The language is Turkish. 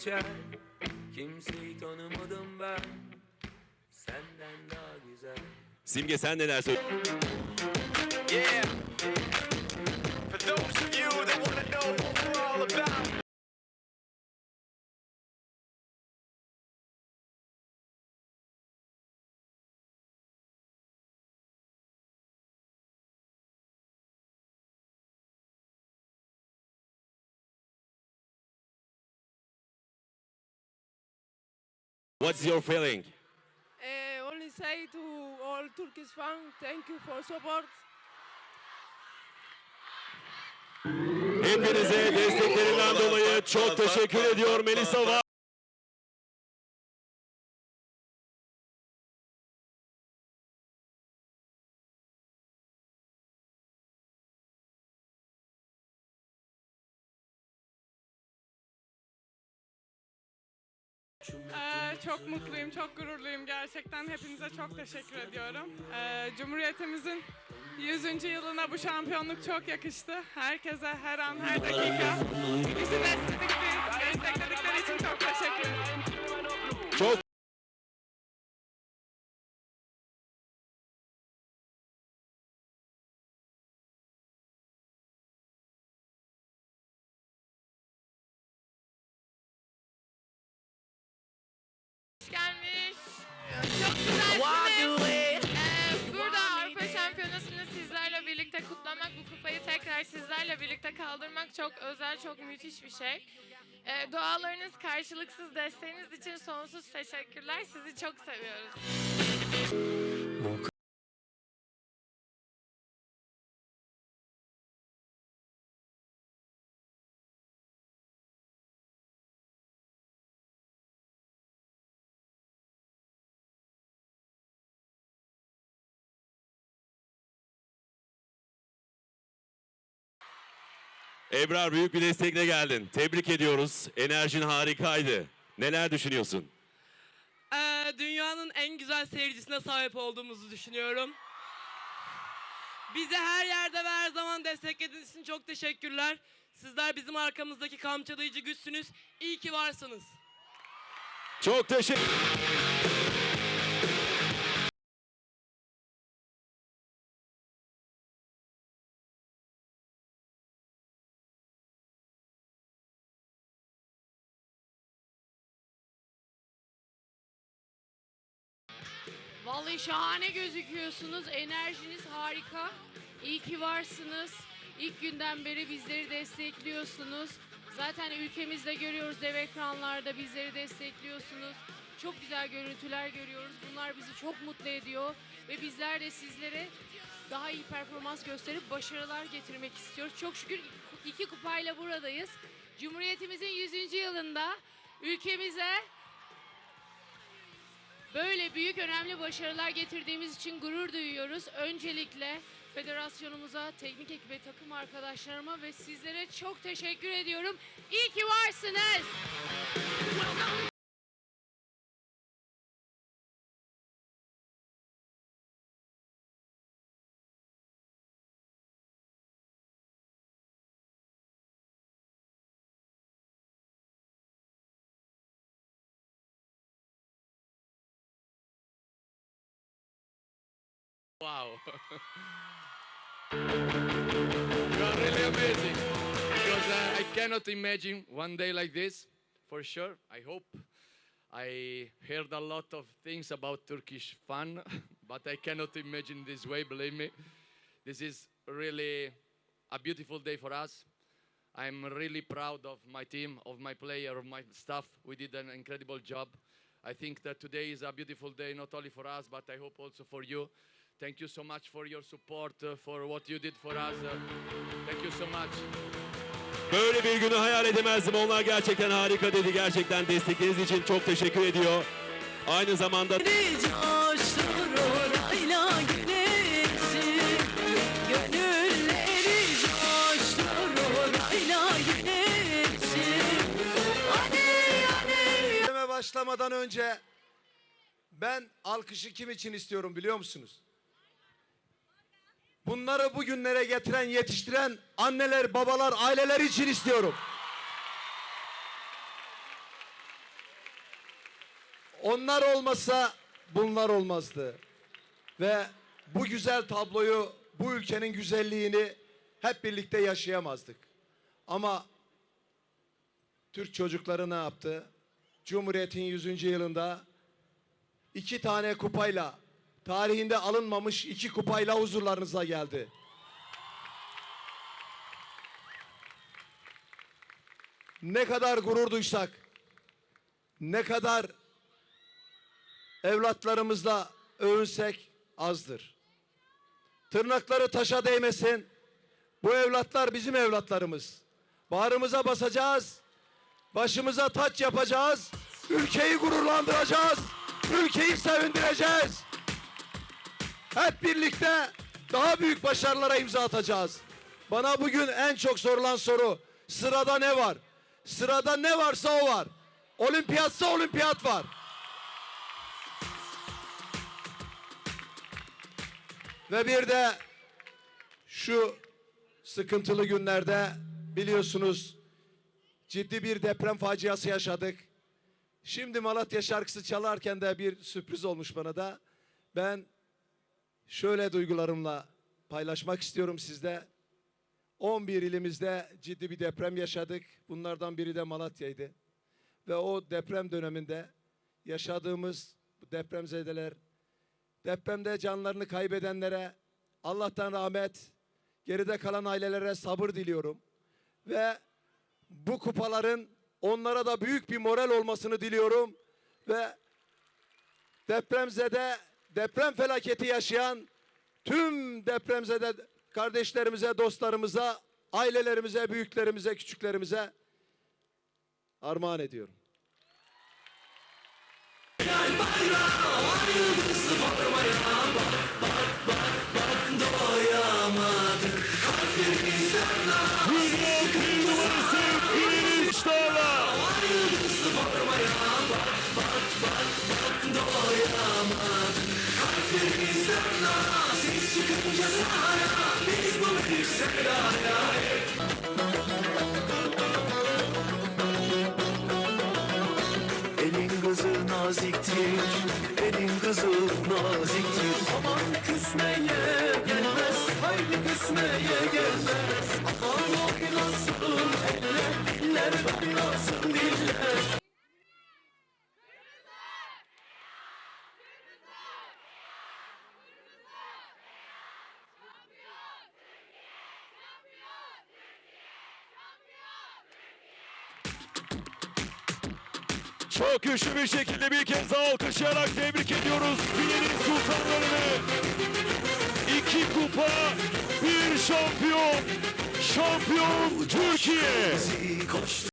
geçer Kimseyi tanımadım ben Senden daha güzel Simge sen neler söylüyorsun? Yeah. What's your feeling? Uh, only say to all Turkish fans, thank you for support. Hepinize desteklerinden dolayı çok teşekkür ediyor Melisa var. Ee, çok mutluyum, çok gururluyum gerçekten. Hepinize çok teşekkür ediyorum. Ee, Cumhuriyetimizin 100. yılına bu şampiyonluk çok yakıştı. Herkese her an, her dakika bizi destekledikleri, için çok teşekkür ederim. Birlikte kutlamak, bu kupayı tekrar sizlerle birlikte kaldırmak çok özel, çok müthiş bir şey. Ee, dualarınız, karşılıksız desteğiniz için sonsuz teşekkürler. Sizi çok seviyoruz. Ebrar büyük bir destekle geldin. Tebrik ediyoruz. Enerjin harikaydı. Neler düşünüyorsun? Ee, dünyanın en güzel seyircisine sahip olduğumuzu düşünüyorum. Bizi her yerde ve her zaman desteklediğiniz için çok teşekkürler. Sizler bizim arkamızdaki kamçalayıcı güçsünüz. İyi ki varsınız. Çok teşekkür Vallahi şahane gözüküyorsunuz. Enerjiniz harika. İyi ki varsınız. İlk günden beri bizleri destekliyorsunuz. Zaten ülkemizde görüyoruz dev ekranlarda bizleri destekliyorsunuz. Çok güzel görüntüler görüyoruz. Bunlar bizi çok mutlu ediyor. Ve bizler de sizlere daha iyi performans gösterip başarılar getirmek istiyoruz. Çok şükür iki kupayla buradayız. Cumhuriyetimizin 100. yılında ülkemize Böyle büyük önemli başarılar getirdiğimiz için gurur duyuyoruz. Öncelikle federasyonumuza, teknik ekibe, takım arkadaşlarıma ve sizlere çok teşekkür ediyorum. İyi ki varsınız. Wow. you are really amazing. Because uh, I cannot imagine one day like this, for sure. I hope. I heard a lot of things about Turkish fun, but I cannot imagine this way, believe me. This is really a beautiful day for us. I'm really proud of my team, of my player, of my staff. We did an incredible job. I think that today is a beautiful day, not only for us, but I hope also for you. Thank you so much for your support, uh, for what you did for us. Uh, thank you so much. Böyle bir günü hayal edemezdim. Onlar gerçekten harika dedi. Gerçekten destekleriniz için çok teşekkür ediyor. Aynı zamanda başlamadan önce ben alkışı kim için istiyorum biliyor musunuz? Bunları bugünlere getiren, yetiştiren anneler, babalar, aileler için istiyorum. Onlar olmasa bunlar olmazdı. Ve bu güzel tabloyu, bu ülkenin güzelliğini hep birlikte yaşayamazdık. Ama Türk çocukları ne yaptı? Cumhuriyet'in 100. yılında iki tane kupayla, tarihinde alınmamış iki kupayla huzurlarınıza geldi. Ne kadar gurur duysak, ne kadar evlatlarımızla övünsek azdır. Tırnakları taşa değmesin. Bu evlatlar bizim evlatlarımız. Bağrımıza basacağız. Başımıza taç yapacağız. Ülkeyi gururlandıracağız. Ülkeyi sevindireceğiz. Hep birlikte daha büyük başarılara imza atacağız. Bana bugün en çok sorulan soru sırada ne var? Sırada ne varsa o var. Olimpiyatsa olimpiyat var. Ve bir de şu sıkıntılı günlerde biliyorsunuz ciddi bir deprem faciası yaşadık. Şimdi Malatya şarkısı çalarken de bir sürpriz olmuş bana da. Ben şöyle duygularımla paylaşmak istiyorum sizde. 11 ilimizde ciddi bir deprem yaşadık. Bunlardan biri de Malatya'ydı. Ve o deprem döneminde yaşadığımız depremzedeler, depremde canlarını kaybedenlere Allah'tan rahmet, geride kalan ailelere sabır diliyorum. Ve bu kupaların onlara da büyük bir moral olmasını diliyorum. Ve depremzede, deprem felaketi yaşayan tüm depremzede kardeşlerimize, dostlarımıza, ailelerimize, büyüklerimize, küçüklerimize armağan ediyorum. Futbol Elin kızı naziktir, elin kızı naziktir. Aman küsmeye gelmez, haydi küsmeye gelmez. Aman oynasın eller, diller oynasın diller. Çok güçlü bir şekilde bir kez daha alkışlayarak tebrik ediyoruz Filenin sultanlarını. İki kupa, bir şampiyon. Şampiyon Türkiye.